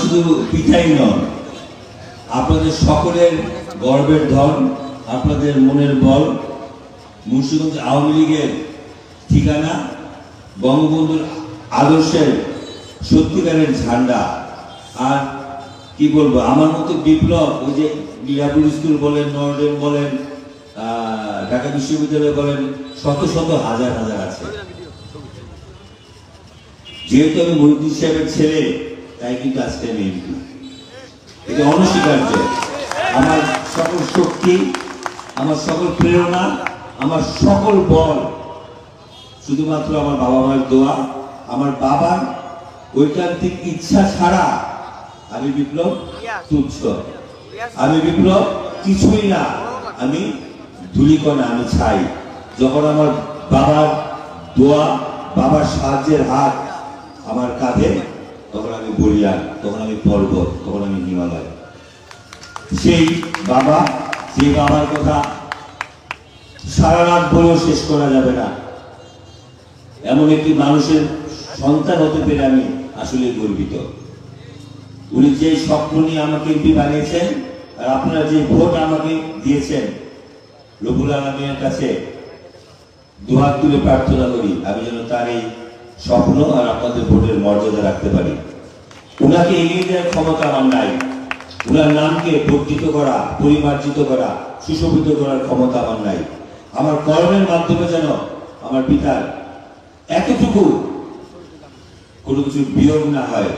শুধু পিঠাই নন, আপনাদের সকলের গর্বের ধন, আপনাদের মনের বল, মুন্সিগঞ্জ আওয়ামী লীগের ঠিকানা, বঙ্গবন্ধুর আদর্শের সত্যিকারের ঝান্ডা। আর কি বলব, আমার মতো বিপ্লব, ওই যে লিয়াপুর স্কুল বলেন নর্ডেন বলেন ঢাকা বিশ্ববিদ্যালয় বলেন, শত শত হাজার হাজার আছে। যেহেতু আমি মহিউদ্দিন সাহেবের ছেলে তাই কিন্তু আজকে আমি এমপি এটা অনস্বীকার্য। আমার সকল শক্তি, আমার সকল প্রেরণা, আমার সকল বল, শুধুমাত্র আমার বাবা মায়ের দোয়া, আমার বাবার ঐকান্তিক ইচ্ছা ছাড়া আমি বিপ্লব তুচ্ছ। আমি বিপ্লব কিছুই না। আমি ধুলিকণা আমি ছাই। যখন আমার বাবার দোয়া, বাবার সাহায্যের হাত আমার কাঁধে তখন আমি বলিয়ান তখন আমি পর্বত, তখন আমি হিমালয়। সেই বাবা, সেই বাবার কথা সারা রাত বলেও শেষ করা যাবে না। এমন একটি মানুষের সন্তান হতে পেরে আমি আসলে গর্বিত। উনি যে স্বপ্ন নিয়ে আমাকে এমপি বানিয়েছেন, আর আপনারা যে ভোট আমাকে দিয়েছেন রবুল আলমের কাছে দুহাত তুলে প্রার্থনা করি, আমি যেন তার এই স্বপ্ন আর আপনাদের ভোটের মর্যাদা রাখতে পারি। উনাকে এগিয়ে দেওয়ার ক্ষমতা আমার নাই। উনার নামকে বর্ধিত করা, পরিমার্জিত করা, সুশোভিত করার ক্ষমতা আমার নাই। আমার কর্মের মাধ্যমে যেন আমার পিতার এতটুকু কোনো কিছু বিয়োগ না হয়,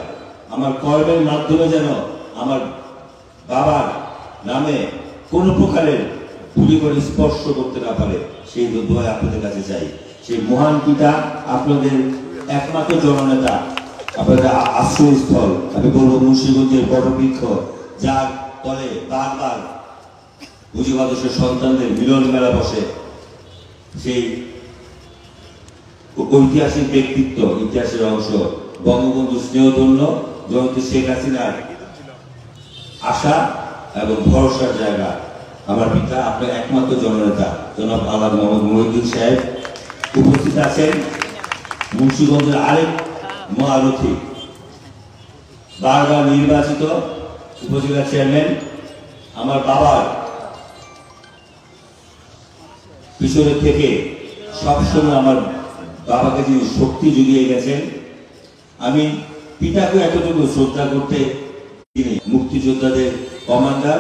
আমার কর্মের মাধ্যমে যেন আমার বাবার নামে কোনো প্রকারের ভুলি করে স্পর্শ করতে না পারে, সেই দোয়া আপনাদের কাছে চাই। সেই মহান পিতা আপনাদের একমাত্র জননেতা আপনাদের আশ্রয়স্থল, আমি বলব মুন্সিগঞ্জের বটবৃক্ষ, যার তলে বারবার মুজিবাদর্শের সন্তানদের মিলন মেলা বসে। সেই ঐতিহাসিক ব্যক্তিত্ব, ইতিহাসের অংশ, বঙ্গবন্ধু স্নেহধন্য, জয়ন্তী শেখ হাসিনার আশা এবং ভরসার জায়গা। আমার পিতা, আপনার একমাত্র জননেতা, জনাব আল্লাহ মোহাম্মদ মহিউদ্দিন সাহেব, উপস্থিত আছেন। মুন্সিগঞ্জের আরেক মহারথী। বারবার নির্বাচিত উপজেলা চেয়ারম্যান আমার বাবার পিছনে থেকে সবসময় আমার বাবাকে যিনি শক্তি জুগিয়ে গেছেন, আমি পিতাকে এতটুকু শ্রদ্ধা করতে তিনি মুক্তিযোদ্ধাদের কমান্ডার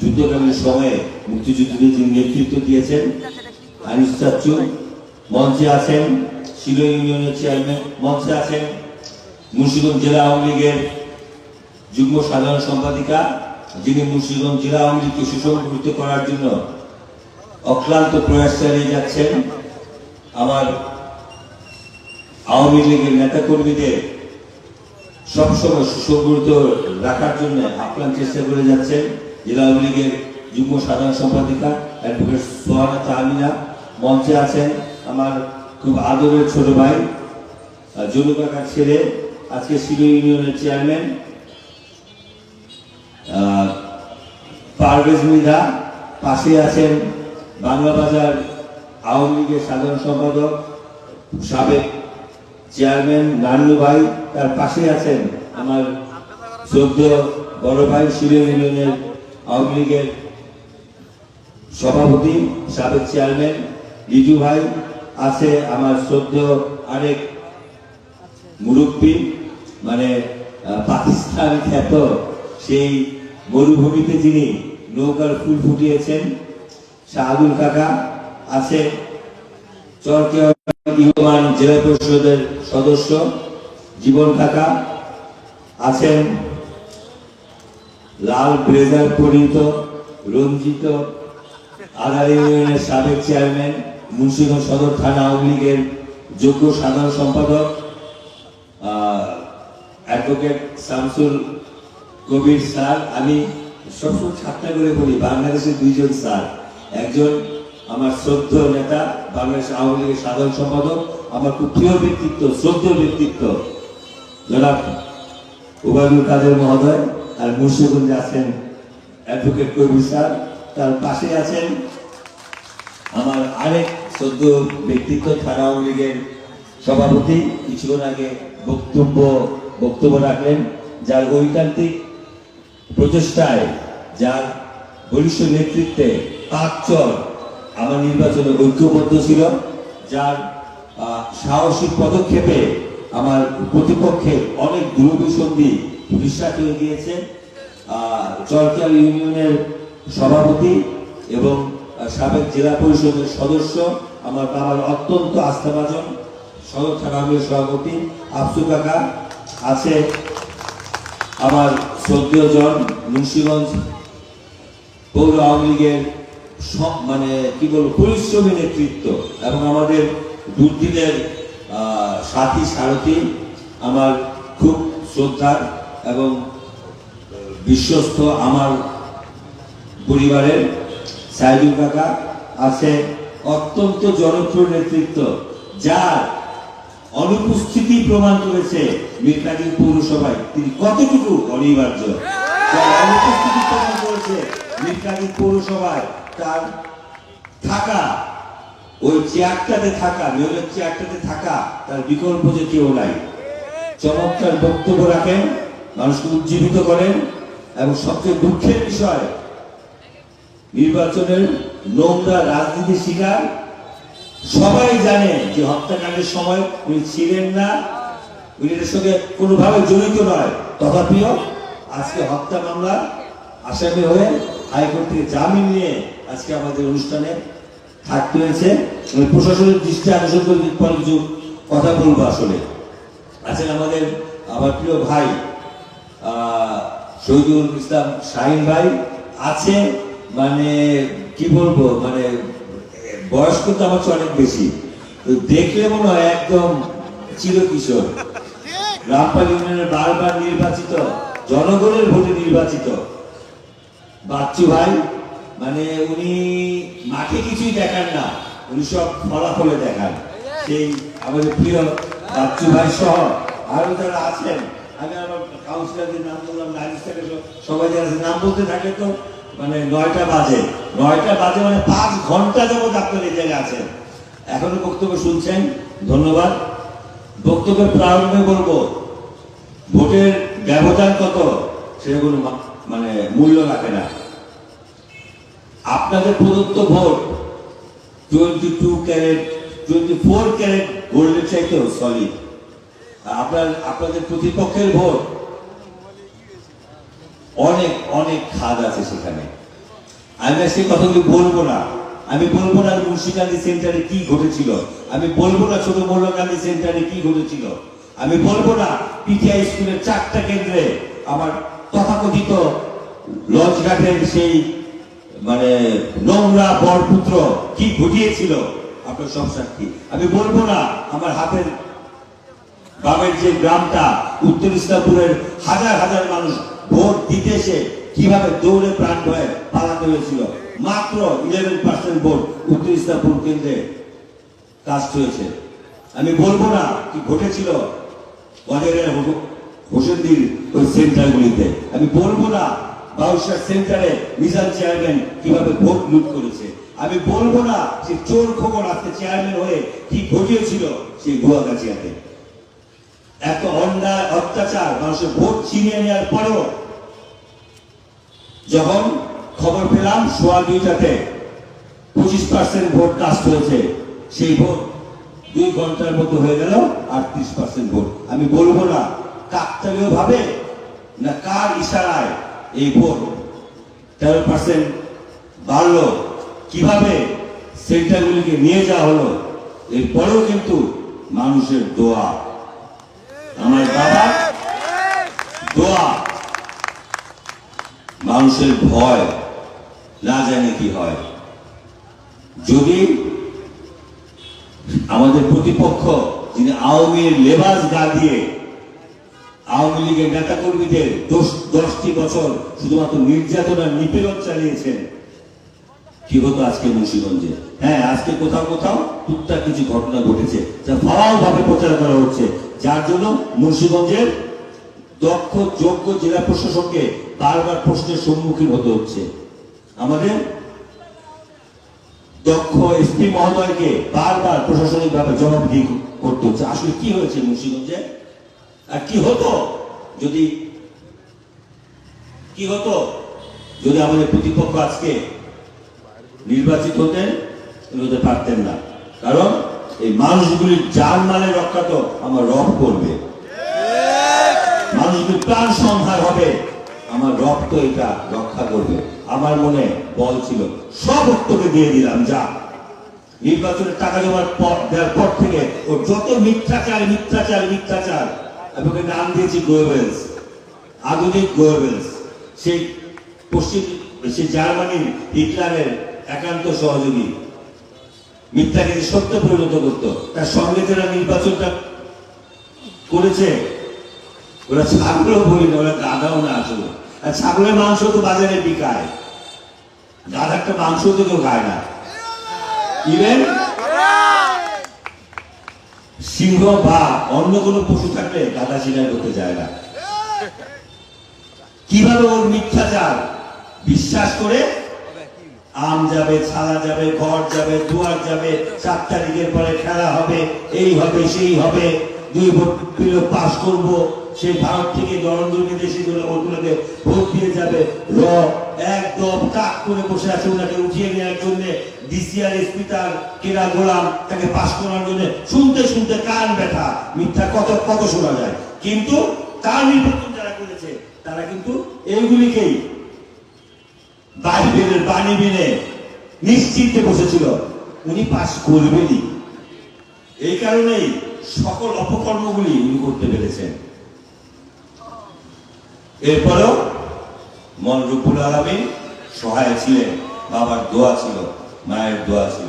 যুদ্ধকালীন সময়ে মুক্তিযুদ্ধদের যিনি নেতৃত্ব দিয়েছেন আনিস চাচ্চু মঞ্চে আছেন। শিল ইউনিয়নের চেয়ারম্যান, মঞ্চে আছেন মুন্সিগঞ্জ জেলা আওয়ামী লীগের যুগ্ম সাধারণ সম্পাদিকা, যিনি মুন্সিগঞ্জ জেলা আওয়ামী লীগকে সুসংগঠিত করার জন্য অক্লান্ত প্রয়াস চালিয়ে যাচ্ছেন। আমার আওয়ামী লীগের নেতাকর্মীদের সবসময় সুসংগঠিত রাখার জন্য আপ্রাণ চেষ্টা করে যাচ্ছেন জেলা আওয়ামী লীগের যুগ্ম সাধারণ সম্পাদিকা অ্যাডভোকেট সোহানা তাহমিনা মঞ্চে আছেন। আমার খুব আদরের ছোট ভাই জনু কাকার ছেলে, আজকে শিল ইউনিয়নের চেয়ারম্যান। পারভেজ মৃধা, পাশে আছেন বাংলা বাজার আওয়ামী লীগের সাধারণ সম্পাদক, সাবেক চেয়ারম্যান নান্নু ভাই, তার পাশে আছেন আমার চোদ্দ বড় ভাই শিলিং ইউনিয়নের আওয়ামী লীগের সভাপতি, সাবেক চেয়ারম্যান লিজু ভাই। আছে আমার চোদ্দ আরেক মুরব্বী মানে পাকিস্তান খ্যাত সেই মরুভূমিতে যিনি নৌকার ফুল ফুটিয়েছেন, শাহাদুল কাকা আছে। জেলা পরিষদের সদস্য জীবন কাকা আছেন। লাল ব্রেজার পরিহিত রঞ্জিত আধার ইউনিয়নের সাবেক চেয়ারম্যান মুন্সিগঞ্জ সদর থানা আওয়ামী লীগের যোগ্য সাধারণ সম্পাদক অ্যাডভোকেট শামসুল কবির স্যার। আমি সবসময় ঠাট্টা করে বলি, বাংলাদেশের দুইজন স্যার। একজন আমার শ্রদ্ধ নেতা, বাংলাদেশ আওয়ামী লীগের সাধারণ সম্পাদক, আমার খুব প্রিয় ব্যক্তিত্ব শ্রদ্ধ ব্যক্তিত্ব, জনাব ওবায়দুল কাদের মহোদয়। আর মুর্শিদগঞ্জে আছেন অ্যাডভোকেট কবির স্যার। তার পাশে আছেন আমার আরেক সদ্য ব্যক্তিত্ব থানা আওয়ামী লীগের সভাপতি, কিছুক্ষণ আগে বক্তব্য বক্তব্য রাখলেন, যার ঐকান্তিক প্রচেষ্টায়, যার বলিষ্ঠ নেতৃত্বে পাঁচচর আমার নির্বাচনে ঐক্যবদ্ধ ছিল, যার সাহসিক পদক্ষেপে আমার প্রতিপক্ষে অনেক দূরভিসন্ধি বিশ্বাস হয়ে গিয়েছে চরকিয়াল ইউনিয়নের সভাপতি এবং সাবেক জেলা পরিষদের সদস্য, আমার বাবার অত্যন্ত আস্থাভাজন, সদর থানা সভাপতি আফসু কাকা, আছে আমার শ্রদ্ধেয় জন মুন্সিগঞ্জ পৌর আওয়ামী লীগের মানে কি বলব পরিশ্রমী নেতৃত্ব এবং আমাদের দুর্দিনের সাথী, সারথী, আমার খুব শ্রদ্ধার এবং বিশ্বস্ত আমার পরিবারের সাইদুল কাকা আছে অত্যন্ত জনপ্রিয় নেতৃত্ব, যার অনুপস্থিতি প্রমাণ করেছে মিরকাদির পৌরসভায়। তিনি কতটুকু অনিবার্য? অনুপস্থিতি প্রমাণ করেছে মিরকাদির পৌরসভায় তার থাকা, ওই চেয়ারটাতে থাকা, মেয়রের চেয়ারটাতে থাকা, তার বিকল্প যে কেউ নাই। চমৎকার বক্তব্য রাখেন, মানুষকে উজ্জীবিত করেন, এবং সবচেয়ে দুঃখের বিষয় নির্বাচনের নোংরা রাজনীতি শিকার। সবাই জানে যে হত্যাকাণ্ডের সময় উনি ছিলেন না। উনি এর সঙ্গে কোনোভাবে জড়িত নয়। তথাপিও আজকে হত্যা মামলা আসামি হয়ে হাইকোর্ট থেকে জামিন নিয়ে আজকে আমাদের অনুষ্ঠানে থাকতে হয়েছে। প্রশাসনের দৃষ্টি আকর্ষণ করে পরে কিছু কথা বলব আসলে। আছেন আমাদের আমার প্রিয় ভাই শহীদুল ইসলাম শাহিন ভাই। আছে মানে কি বলব মানে বয়স কিন্তু আমার অনেক বেশি। তো দেখলে মনে হয় একদম চিরকিশোর। রামপাল ইউনিয়নের বারবার নির্বাচিত, জনগণের ভোটে নির্বাচিত। বাচ্চু ভাই মানে উনি মাঠে কিছুই দেখান না, উনি সব ফলাফলে দেখান। সেই আমাদের প্রিয় বাচ্চু ভাই সহ আরও যারা আছেন, আমি আমার কাউন্সিলরদের নাম বললাম নাইজ সবাই যারা নাম বলতে থাকে তো মানে নয়টা বাজে। নয়টা বাজে মানে পাঁচ ঘণ্টা যাবত আপনার এই জায়গায় আছেন। এখনও বক্তব্য শুনছেন? ধন্যবাদ। বক্তব্যের প্রারম্ভে বলব, ভোটের ব্যবধান কত? সেগুলো মানে মূল্য রাখে না। আপনাদের প্রদত্ত vote twenty two carat, twenty four carat গোল্ডের চাইতেও সরি আপনার, আপনাদের প্রতিপক্ষের ভোট অনেক অনেক খাদ আছে সেখানে। আমি সেই কথাগুলি বলব না। আমি বলব না মুন্সিকান্দি সেন্টারে কি ঘটেছিল। আমি বলব না ছোট মোল্লাকান্দি সেন্টারে কি ঘটেছিল। আমি বলব না পিটিআই স্কুলের চারটা কেন্দ্রে আমার তথাকথিত লঞ্চঘাটের সেই মানে নোংরা বরপুত্র কি ঘটিয়েছিল? আপনার সব সাক্ষী। আমি বলব না আমার হাতের বামের যে গ্রামটা, উত্তর ইসলামপুরের হাজার হাজার মানুষ ভোট দিতে এসে কীভাবে দৌড়ে প্রাণ ভয়ে পালাতে হয়েছিল? মাত্র ইলেভেন পার্সেন্ট ভোট উত্তর ইসলামপুর কেন্দ্রে কাস্ট হয়েছে। আমি বলব না কি ঘটেছিল। বাজারের হোসেনদির ওই সেন্টারগুলিতে। আমি বলব না বাউসার সেন্টারে মিজান চেয়ারম্যান কীভাবে ভোট লুট করেছে। আমি বলব না যে চোর খবর আজকে চেয়ারম্যান হয়ে কি ঘটিয়েছিল সেই গুয়াগাছিয়াতে। এত অন্যায়, অত্যাচার, মানুষের ভোট ছিনিয়ে নেওয়ার পরেও যখন খবর পেলাম সোয়া দুইটাতে পঁচিশ পার্সেন্ট ভোট কাস্ট হয়েছে, সেই ভোট দুই ঘণ্টার মতো হয়ে গেল আটত্রিশ পার্সেন্ট ভোট। আমি বলব না কাকতালীয় ভাবে না কার ইশারায় এই ভোট তেরো পার্সেন্ট বাড়লো, কীভাবে সেন্টারগুলিকে নিয়ে যাওয়া হলো, এরপরেও কিন্তু মানুষের দোয়া। আমার বাবা, দোয়া। মানুষের ভয় না জানে কি হয়। যদি আমাদের প্রতিপক্ষ, যিনি আওয়ামীর লেবাস গা দিয়ে, আওয়ামী লীগের নেতা কর্মীদের দশ দশটি বছর শুধুমাত্র নির্যাতন আর নিপীড়ন চালিয়েছেন, কি হতো আজকে মুন্সিগঞ্জে? হ্যাঁ আজকে কোথাও কোথাও টুকটাক কিছু ঘটনা ঘটেছে, যা ভাবে প্রচার করা হচ্ছে। যার জন্য মুন্সিগঞ্জের দক্ষ, যোগ্য জেলা প্রশাসককে বারবার প্রশ্নের সম্মুখীন হতে হচ্ছে। আমাদের দক্ষ এসপি মহোদয়কে বারবার প্রশাসনিক ভাবে জবাবদিহি করতে হচ্ছে। আসলে কি হয়েছে মুন্সিগঞ্জে? আর কি হতো যদি, কি হতো যদি আমাদের প্রতিপক্ষ আজকে নির্বাচিত হতেন তিনি হতে পারতেন না। কারণ এই মানুষগুলির জান মালের রক্ষা তো আমার রব করবে। মানুষগুলির প্রাণ সংহার হবে। আমার রব তো এটা রক্ষা করবে। আমার মনে বল ছিল, সব তোকে দিয়ে দিলাম, যা। নির্বাচনের টাকা জমার পর দেওয়ার পর থেকে ও যত মিথ্যাচার মিথ্যাচার মিথ্যাচার, আমি ওকে নাম দিয়েছি গোয়েবেলস আধুনিক গোয়েবেলস সেই পশ্চিম সেই জার্মানির হিটলারের একান্ত সহযোগী। মিথ্যাকে সত্য পরিণত করতো। তার সঙ্গে যারা নির্বাচনটা করেছে। ওরা ছাগলও বলি না ওরা গাধাও না আসলে। আর ছাগলের মাংস তো বাজারে বিকায়। গাধারটা মাংস তো কেউ খায় না। ইভেন সিংহ বা অন্য কোনো পশু থাকলে গাধা শিকার করতে যায় না। কীভাবে ওর মিথ্যাচার? বিশ্বাস করে আম যাবে ছালা যাবে, ঘর যাবে, দুয়ার যাবে চার তারিখের পরে খেলা হবে, এই হবে, সেই হবে। দুই ভোট পাস করব। সেই ভারত থেকে নরেন্দ্র বিদেশি গুলো ওগুলোকে ভোট দিয়ে যাবে। র, একদম কাক করে বসে আছে ওনাকে, উঠিয়ে নেওয়ার জন্য ডিসিআর এসপি তার গোলাম, তাকে পাস করার জন্য শুনতে শুনতে কান ব্যথা, মিথ্যা কত কত শোনা যায়। কিন্তু তার নির্বাচন যারা করেছে, তারা কিন্তু এইগুলিকেই বাইবেলের বাণী মেনে নিশ্চিন্তে বসেছিল। উনি পাশ করবেনই। এই কারণেই সকল অপকর্মগুলি উনি করতে পেরেছেন। এরপরেও মন রূপুল আলমী সহায় ছিলেন, বাবার দোয়া ছিল, মায়ের দোয়া ছিল।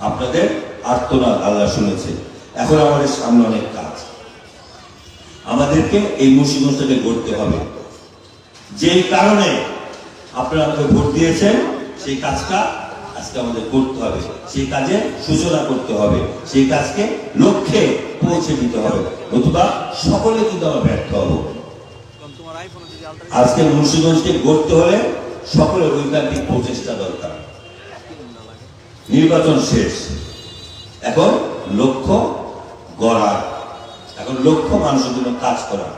আপনাদের আর্তনাদ আল্লাহ শুনেছে। এখন আমাদের সামনে অনেক কাজ। আমাদেরকে এই মুন্সিগঞ্জটাকে গড়তে হবে। যেই কারণে আপনারা আমাকে ভোট দিয়েছেন, সেই কাজটা আজকে আমাদের করতে হবে। সেই কাজে সূচনা করতে হবে। সেই কাজকে লক্ষ্যে পৌঁছে দিতে হবে। নতুবা সকলে কিন্তু আমরা ব্যর্থ হব। আজকে মুন্সিগঞ্জকে গড়তে হলে সকলের ঐকান্তিক প্রচেষ্টা দরকার। নির্বাচন শেষ। এখন লক্ষ্য গড়া। এখন লক্ষ্য মানুষের জন্য কাজ করা।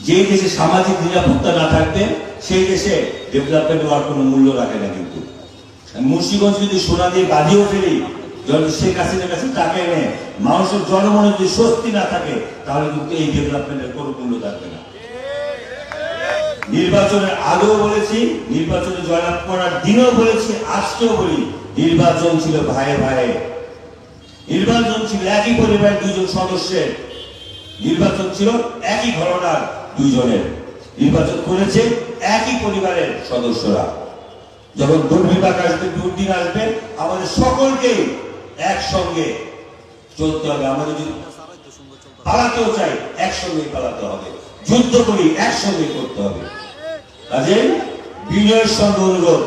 যে দেশে সামাজিক নিরাপত্তা না থাকবে সেই দেশে ডেভেলপমেন্ট হওয়ার কোনো মূল্য রাখে না কিন্তু। মুন্সিগঞ্জ যদি সোনা দিয়ে বাঁধিয়েও ফেলি শেখ হাসিনার কাছে টাকা এনে মানুষের জনমনে যদি স্বস্তি না থাকে, তাহলে কিন্তু এই ডেভেলপমেন্টের কোনো মূল্য থাকবে না। নির্বাচনের আগেও বলেছি, নির্বাচনে জয়লাভ করার দিনও বলেছি, আজকেও বলি, নির্বাচন ছিল ভাইয়ে ভাইয়ে। নির্বাচন ছিল একই পরিবারের দুজন সদস্যের। নির্বাচন ছিল একই ঘটনার দুইজনের। নির্বাচন করেছে একই পরিবারের সদস্যরা। যখন দুর্বিপাক আসবে দুর্দিন আসবে, আমাদের সকলকে একসঙ্গে চলতে হবে। আমাদের যদি পালাতেও চাই, একসঙ্গে পালাতে হবে। যুদ্ধ করি, একসঙ্গে করতে হবে। কাজে বিনয়ের সঙ্গে অনুরোধ।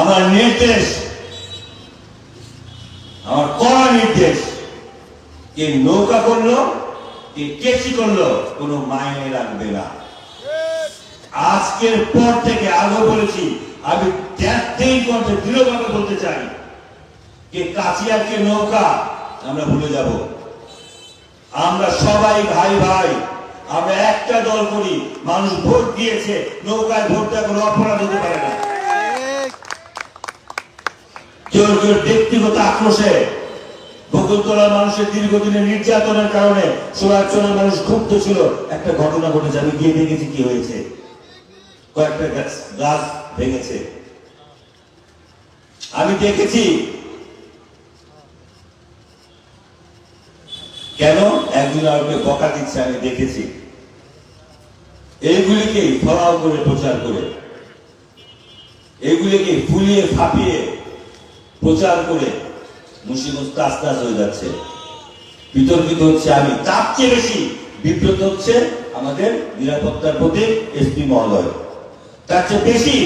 আমার নির্দেশ, আমার কড়া নির্দেশ, কে নৌকা করল, কে কেসি করল, কোনো মাইনে রাখবে না। আজকের পর থেকে আগে বলেছি, আমি দেখতেই করতে দৃঢ়ভাবে বলতে চাই কে কাছিয়ার কে নৌকা, আমরা ভুলে যাব। আমরা সবাই ভাই ভাই, আমরা একটা দল করি, মানুষ ভোট দিয়েছে, নৌকায় ভোট দেওয়া কোনো অপরাধ হতে পারে না। কেউ কেউ ব্যক্তিগত আক্রোশে, বকুলতলার মানুষের দীর্ঘদিনের নির্যাতনের কারণে সোনারচরের মানুষ ক্ষুব্ধ ছিল। একটা ঘটনা ঘটেছে, আমি গিয়ে দেখেছি কি হয়েছে। কয়েকটা গাছ ভেঙেছে। আমি দেখেছি। কেন? একজন আমাকে বকা দিচ্ছে, আমি দেখেছি। এইগুলিকে ফলাও করে, প্রচার করে। এইগুলিকে ফুলিয়ে, ফাঁপিয়ে প্রচার করে মুন্সিগঞ্জ আস্তে আস্তে হয়ে যাচ্ছে। বিতর্কিত হচ্ছে আমি। তার চেয়ে বেশি বিব্রত হচ্ছে আমাদের নিরাপত্তার প্রতি এসপি মহোদয়। তার চেয়ে বেশি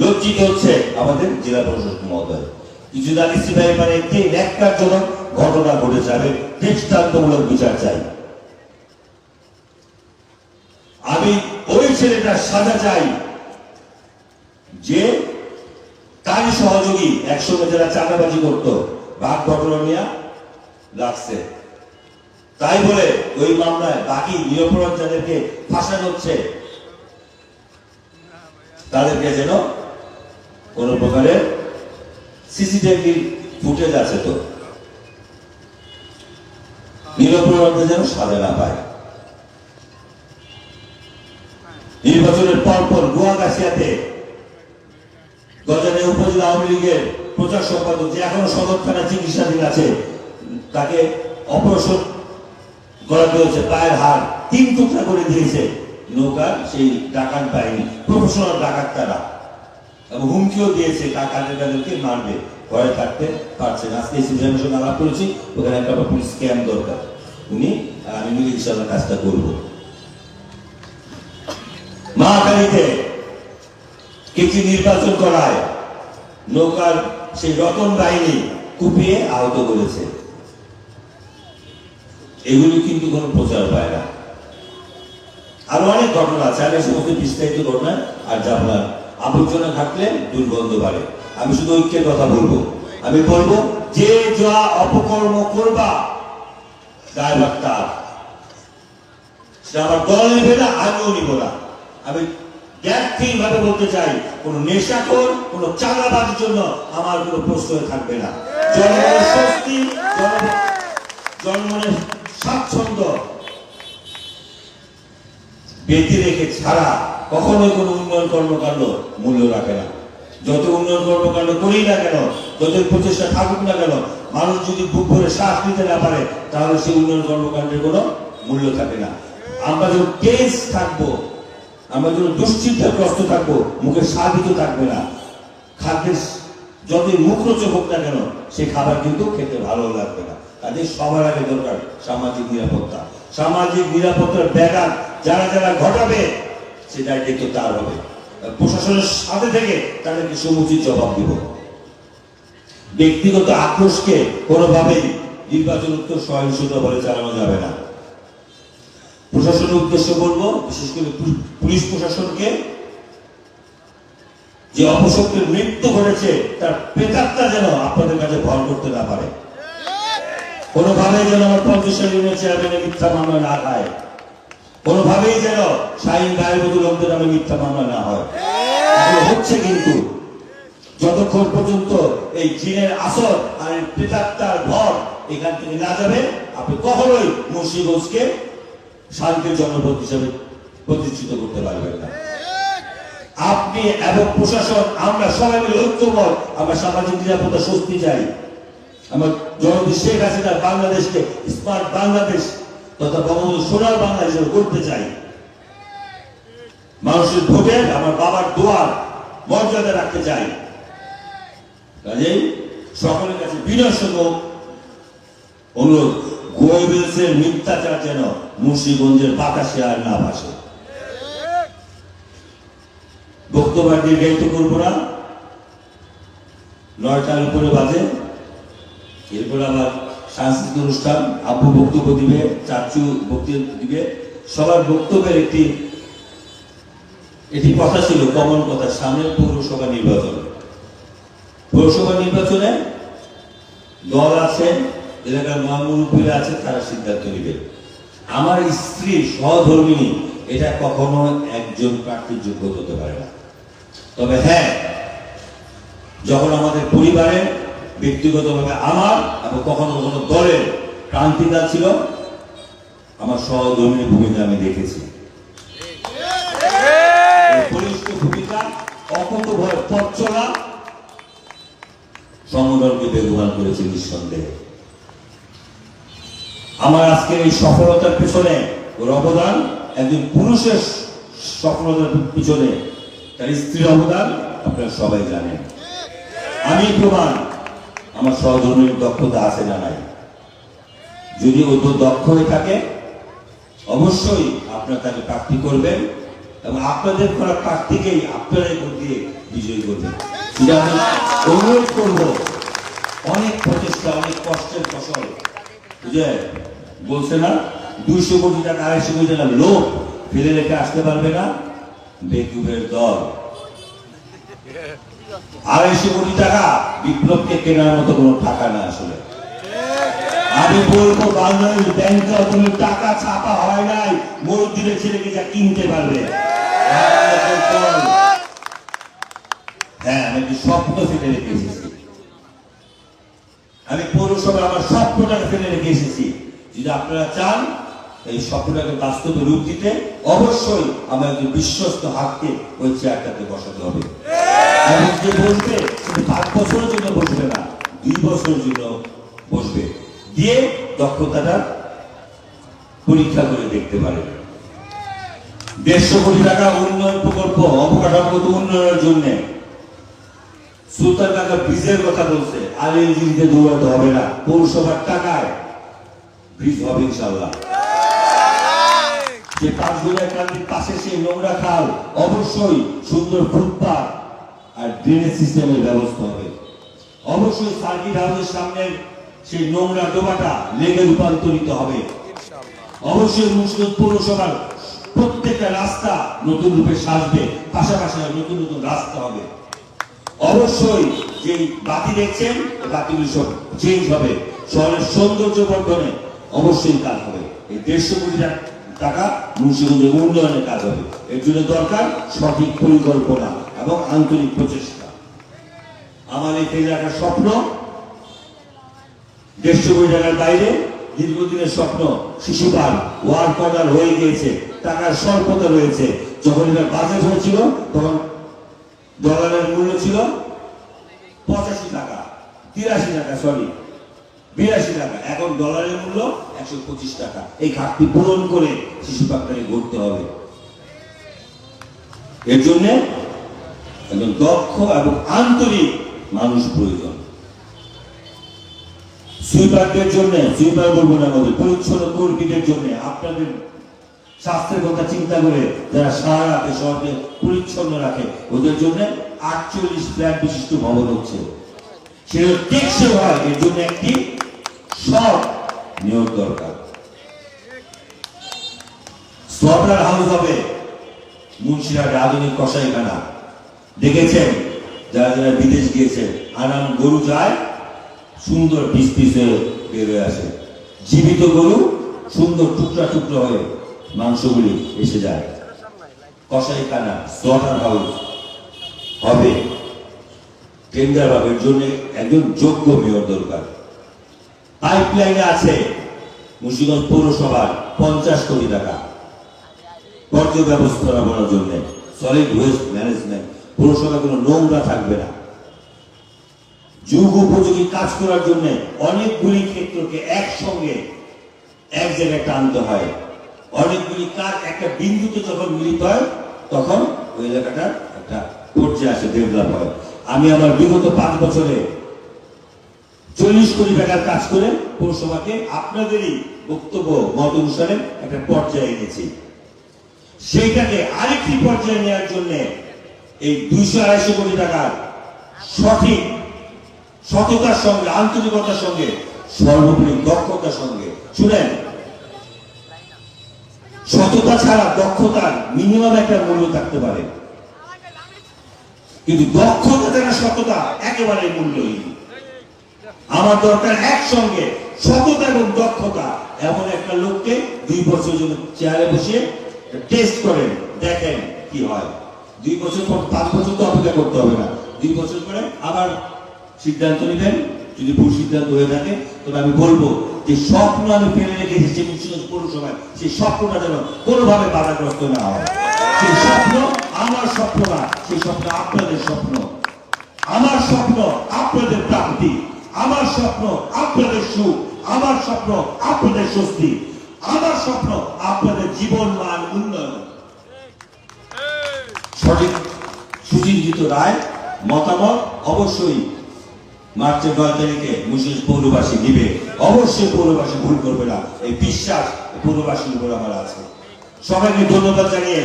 লজ্জিত হচ্ছে আমাদের জেলা প্রশাসক মহোদয়। কিছু দাবি সিপাহী মানে একটি ন্যাক্কারজনক ঘটনা ঘটেছে, আমি দৃষ্টান্তমূলক বিচার চাই। আমি ওই ছেলেটার সাজা চাই যে তার সহযোগী একসঙ্গে যারা চাঁদাবাজি করত ভাগ ঘটনা নিয়ে লাগছে। তাই বলে ওই মামলায় বাকি নিরপরাধ যাদেরকে ফাঁসানো হচ্ছে তাদেরকে যেন কোন প্রকারের সিসিটিভি ফুটেজ আছে তো? নিরপরাধে যেন সাজা না পায়। নির্বাচনের পরপর গুয়াগাছিয়াতে গজানে উপজেলা আওয়ামী লীগের প্রচার সম্পাদক যে এখনও সদর থানা চিকিৎসাধীন আছে, তাকে অপারেশন করা হয়েছে, পায়ের হাড় তিন টুকরা করে দিয়েছে। নৌকার সেই ডাকাত বাহিনী প্রফেশনাল ডাকাত তারা এবং হুমকিও দিয়েছে ডাকাতের তাদেরকে মারবে, ভয়ে থাকতে পারছে না। আজকে এসি সঙ্গে আলাপ করেছি, ওখানে একটা পুলিশ স্ক্যাম দরকার। উনি আমি মিলে ইনশাল্লাহ কাজটা করব। মহাকালীতে কিছু নির্বাচন করায়, নৌকার সেই রতন বাহিনী কুপিয়ে আহত করেছে। এগুলি কিন্তু কোনো প্রচার পায় না। আরও অনেক ঘটনা আছে। আমি সমস্ত বিস্তারিত ঘটনা আর যাব না আবর্জনা থাকলে দুর্গন্ধ বাড়ে। আমি শুধু ঐক্যের কথা বলব। আমি বলব, যে যা অপকর্ম করবা ড্রাইভার তার। সেটা আমার দল নেবে না, আমিও নিব না। আমি ভাবে বলতে চাই, কোন নেশাখোর, কোন চাঁদাবাজির জন্য আমার কোনো প্রশ্রয় থাকবে না। জনগণের স্বস্তি স্বাচ্ছন্দ্য বেঁধে রেখে ছাড়া কখনোই কোনো উন্নয়ন কর্মকাণ্ড মূল্য রাখে না। যত উন্নয়ন কর্মকাণ্ড করি না কেন, যত প্রচেষ্টা থাকুক না কেন, মানুষ যদি বুক ভরে শ্বাস নিতে না পারে, তাহলে সেই উন্নয়ন কর্মকাণ্ডের কোনো মূল্য থাকে না। আমরা যখন টেস থাকব, আমরা যখন দুশ্চিন্তাগ্রস্ত থাকব, মুখে স্বাদিত থাকবে না। খাদ্যের যতই মুখরোচক হোক না কেন, সেই খাবার কিন্তু খেতে ভালো লাগবে না। কাজে সবার আগে দরকার সামাজিক নিরাপত্তা। সামাজিক নিরাপত্তার ব্যাঘাত যারা যারা ঘটাবে, সেটাই দেখতে তার হবে। প্রশাসনের সাথে থেকে তাদেরকে সমুচিত জবাব দিব। ব্যক্তিগত আক্রোশকে কোনোভাবেই নির্বাচন উত্তর সহিংসতা বলে চালানো যাবে না। প্রশাসনের উদ্দেশ্যে বলব, বিশেষ করে পুলিশ প্রশাসনকে, যে অপশক্তির মৃত্যু ঘটেছে, তার প্রেতাত্মা যেন আপনাদের কাছে ভর করতে না পারে। কোনোভাবেই যেন আমার পঞ্চাশ চেয়ারম্যানের মিথ্যা মামলা না খায়। কোনোভাবেই যেন শাহিন গায়ের মতো লোকদের নামে মিথ্যা মামলা না হয়। হচ্ছে কিন্তু যতক্ষণ পর্যন্ত এই জিনের আসর আর প্রেতাত্মার ভর এখান থেকে না যাবে, আপনি কখনোই মুন্সিগঞ্জকে শান্তির জনপদ হিসেবে প্রতিষ্ঠিত করতে পারবেন না। আপনি এবং প্রশাসন, আমরা সবাই মিলে ঐক্যবদ্ধ, আমরা সামাজিক নিরাপত্তা স্বস্তি চাই। আমার জনতি শেখ হাসিনা বাংলাদেশকে স্মার্ট বাংলাদেশ তথা বঙ্গবন্ধু সোনার বাংলা হিসেবে করতে চাই। মানুষের ভোটের আমার বাবার দোয়ার মর্যাদা রাখতে চাই। কাজেই সকলের কাছে সঙ্গ অনুরোধ গোয়েবেলসের মিথ্যাচার যেন মুন্সিগঞ্জের বাতাসে আর না ভাসে। বক্তব্য দীর্ঘায়িত করব না? নয়টার উপরে বাজে। এরপর আবার সাংস্কৃতিক অনুষ্ঠান, আব্বু বক্তব্য দিবে, চাচু বক্তব্য দিবে। সবার বক্তব্যের একটি এটি কথা ছিল, কমন কথা, সামনের পৌরসভা নির্বাচন। পৌরসভা নির্বাচনে দল আছে, এলাকার মহামুরব্বীরা আছে, তারা সিদ্ধান্ত নেবে। আমার স্ত্রী সহধর্মিনী, এটা কখনো একজন প্রার্থীর যোগ্য হতে পারে না। তবে হ্যাঁ যখন আমাদের পরিবারে ব্যক্তিগতভাবে আমার এবং কখনো কখনো দলের ক্রান্তিকাল ছিল। আমার সহধর্মীর ভূমিকা আমি দেখেছি। করেছে আমার এই সফলতার পেছনে ওর অবদান পুরুষের সফলতার পিছনে তার স্ত্রীর অবদান, আপনারা সবাই জানেন। আমি প্রমাণ আমার সহধর্মীর দক্ষতা আছে না নাই? যদি ও তো দক্ষ হয়ে থাকে, অবশ্যই আপনারা তাকে প্রার্থী করবেন এবং আপনাদের করা প্রার্থীকেই আপনারাই ভোট দিয়ে বিজয়ী করবেন। অনুরোধ করব, অনেক প্রচেষ্টা, অনেক কষ্টের ফসল বুঝে বলছে না, দুইশো কোটি টাকা, আড়াইশো কোটি টাকা লোক ফেলে রেখে আসতে পারবে না? বেকুবের দল। আড়াইশো কোটি টাকা বিপ্লবকে কেনার মতো কোনো টাকা না আসলে। আমি বলব, বাংলাদেশ ব্যাংকে কোনো টাকা ছাপা হয় নাই। মসজিদের ছেলেকে যা কিনতে পারবে? হ্যাঁ আমি একটি স্বপ্ন ফেলে রেখে এসেছি। আমি পৌরসভার আমার স্বপ্নটাকে ফেলে রেখে এসেছি। যদি আপনারা চান, এই স্বপ্নটাকে বাস্তবে রূপ দিতে, অবশ্যই একজন বিশ্বস্ত হাতকে ওই চেয়ারটাতে বসাতে হবে। যে বসবে পাঁচ বছরের জন্য বসবে না দুই বছরের জন্য বসবে। দিয়ে দক্ষতাটা পরীক্ষা করে দেখতে পারে। দেড়শো কোটি টাকা উন্নয়ন প্রকল্প অবকাঠামোগত উন্নয়নের জন্য। সুলতান কাকা ব্রিজের কথা বলছে আলী ইঞ্জিনিতে দৌড়াতে হবে না পৌরসভার টাকায় ব্রিজ হবে ইনশাল্লাহ যে কাজগুলো কান্দির পাশে সেই নোংরা খাল অবশ্যই সুন্দর ফুটপাথ আর ড্রেনেজ সিস্টেমের ব্যবস্থা হবে। অবশ্যই সার্কিট হাউসের সামনে সেই নোংরা ডোবাটা লেগে রূপান্তরিত হবে। অবশ্যই মুর্শিদাবাদ পৌরসভার প্রত্যেকটা রাস্তা নতুন রূপে সাজবে, পাশাপাশি নতুন নতুন রাস্তা হবে। অবশ্যই যে বাতি দেখছেন বাতিগুলি সব চেঞ্জ হবে। শহরের সৌন্দর্য বর্ধনে অবশ্যই কাজ হবে। এই দেড়শো কোটি টাকা- টাকা মুন্সিগঞ্জের উন্নয়নের কাজ হবে। এর জন্য দরকার সঠিক পরিকল্পনা। এবং আন্তরিক প্রচেষ্টা। আমার এই এলাকার স্বপ্ন দেড়শো কোটি টাকার বাইরে দীর্ঘদিনের স্বপ্ন শিশু পার্ক ওয়ার্ড কর্নার হয়ে গিয়েছে, টাকার স্বল্পতা রয়েছে। যখন এটা বাজেট হয়েছিল, তখন ডলারের মূল্য ছিল পঁচাশি টাকা, তিরাশি টাকা সরি বিরাশি টাকা। এখন ডলারের মূল্য একশো পঁচিশ টাকা। এই ঘাটতি পূরণ করে শিশু পার্কটাকে গড়তে হবে। এর জন্য একজন দক্ষ এবং আন্তরিক মানুষ প্রয়োজন। সুইপারদের জন্য, সুইপার বলব না আমাদের পরিচ্ছন্ন কর্মীদের জন্য, আপনাদের স্বাস্থ্যের কথা চিন্তা করে যারা সারা রাতে শহরকে পরিচ্ছন্ন রাখে, ওদের জন্য আটচল্লিশ ফ্ল্যাট বিশিষ্ট ভবন হচ্ছে। সেটা টেকসই হয়, এর জন্য একটি সব নিয়োগ দরকার। স্লটার হাউস হবে মুন্সিরহাটে আধুনিক কসাইখানা। দেখেছেন? যারা যারা বিদেশ গিয়েছে আনাম গরু যায়, সুন্দর পিস পিস হয়ে বের হয়ে আসে। জীবিত গরু সুন্দর টুকরা টুকরা হয়ে মাংসগুলি এসে যায়। কসাইখানা স্লটার হাউস হবে। টেন্ডার হবে জন্য একজন যোগ্য মেয়র দরকার। পাইপলাইনে আছে মুন্সিগঞ্জ পৌরসভার পঞ্চাশ কোটি টাকা। বর্জ্য ব্যবস্থাপনার জন্য সলিড ওয়েস্ট ম্যানেজমেন্ট পৌরসভা কোনো নোংরা থাকবে না। যুগ উপযোগী কাজ করার জন্য অনেকগুলি ক্ষেত্রকে একসঙ্গে এক জায়গায় টানতে হয়। অনেকগুলি কাজ একটা বিন্দুতে যখন মিলিত হয়, তখন ওই এলাকাটা একটা পর্যায়ে আসে ডেভেলপ হয়। আমি আমার বিগত পাঁচ বছরে চল্লিশ কোটি টাকার কাজ করে পৌরসভাকে আপনাদেরই বক্তব্য, মত অনুসারে একটা পর্যায়ে এনেছি। সেইটাকে আরেকটি পর্যায়ে নেওয়ার জন্য এই দুইশো আড়াইশো কোটি টাকার সঠিক সততার সঙ্গে, আন্তরিকতার সঙ্গে, সর্বোপরি দক্ষতার সঙ্গে। শুনেন, সততা ছাড়া দক্ষতার মিনিমাম একটা মূল্য থাকতে পারে। কিন্তু দক্ষতা ছাড়া সততা একেবারে মূল্যহীন। আমার দরকার একসঙ্গে সততা এবং দক্ষতা। এমন একটা লোককে দুই বছর জন্য চেয়ারে বসে টেস্ট করেন, দেখেন কি হয়। দুই বছর পর পাঁচ বছর তো অপেক্ষা করতে হবে না। দুই বছর পরে আবার সিদ্ধান্ত নেবেন। যদি ভুল সিদ্ধান্ত হয়ে থাকে, তবে আমি বলব যে স্বপ্ন আমি ফেলে রেখে এসেছি মুন্সিগঞ্জ পৌরসভায়, সেই স্বপ্নটা যেন কোনোভাবে বাধাগ্রস্ত না হয়। সেই স্বপ্ন আমার স্বপ্ন না, সেই স্বপ্ন আপনাদের স্বপ্ন। আমার স্বপ্ন আপনাদের প্রাপ্তি। আমার স্বপ্ন আপনাদের সুখ। আমার স্বপ্ন আপনাদের স্বস্তি। আমার স্বপ্ন আপনাদের জীবন মান উন্নয়ন। সঠিক সুচিন্তিত রায়, মতামত অবশ্যই মার্চের নয় তারিখে মুসলিম পৌরবাসী দিবে অবশ্যই পৌরবাসী ভুল করবে না। এই বিশ্বাস পৌরবাসীর উপর আমার আছে। সবাইকে ধন্যবাদ জানিয়ে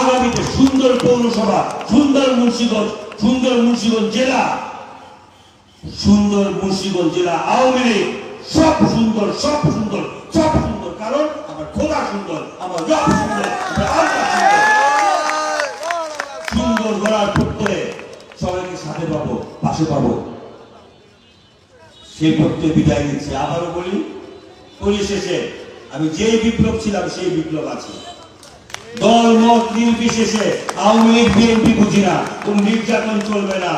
আগামীতে সুন্দর পৌরসভা, সুন্দর মুন্সিগঞ্জ সুন্দর মুন্সিগঞ্জ জেলা, সুন্দর মুন্সিগঞ্জ জেলা আওয়ামী লীগ, সব সুন্দর সব সুন্দর সব সুন্দর। কারণ আমার খোলা সুন্দর, আমার রব সুন্দর, আমার আল্লাহ সুন্দর সুন্দর গড়ার প্রত্যয়ে সবাইকে সাথে পাবো পাশে পাবো। সেই প্রত্যয়ে বিদায় নিচ্ছি। আবারও বলি পরিশেষে আমি যেই বিপ্লব ছিলাম, সেই বিপ্লব আছি। দল মত নির্বিশেষে আওয়ামী লীগ, বিএনপি বুঝি না, কোন নির্যাতন চলবে না।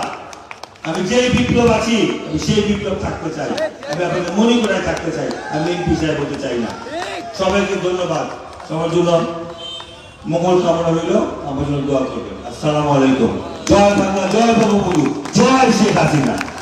আমি যেই বিপ্লব আছি, আমি সেই বিপ্লব থাকতে চাই। আমি আপনাদের মনে করে থাকতে চাই, আমি এমপি সাহেব হতে চাই না। সবাইকে ধন্যবাদ। সবার জন্য মঙ্গল কামনা হইল আমার জন্য দোয়া করবেন। আসসালামু আলাইকুম। জয় বাংলা জয় বঙ্গবন্ধু জয় শেখ হাসিনা।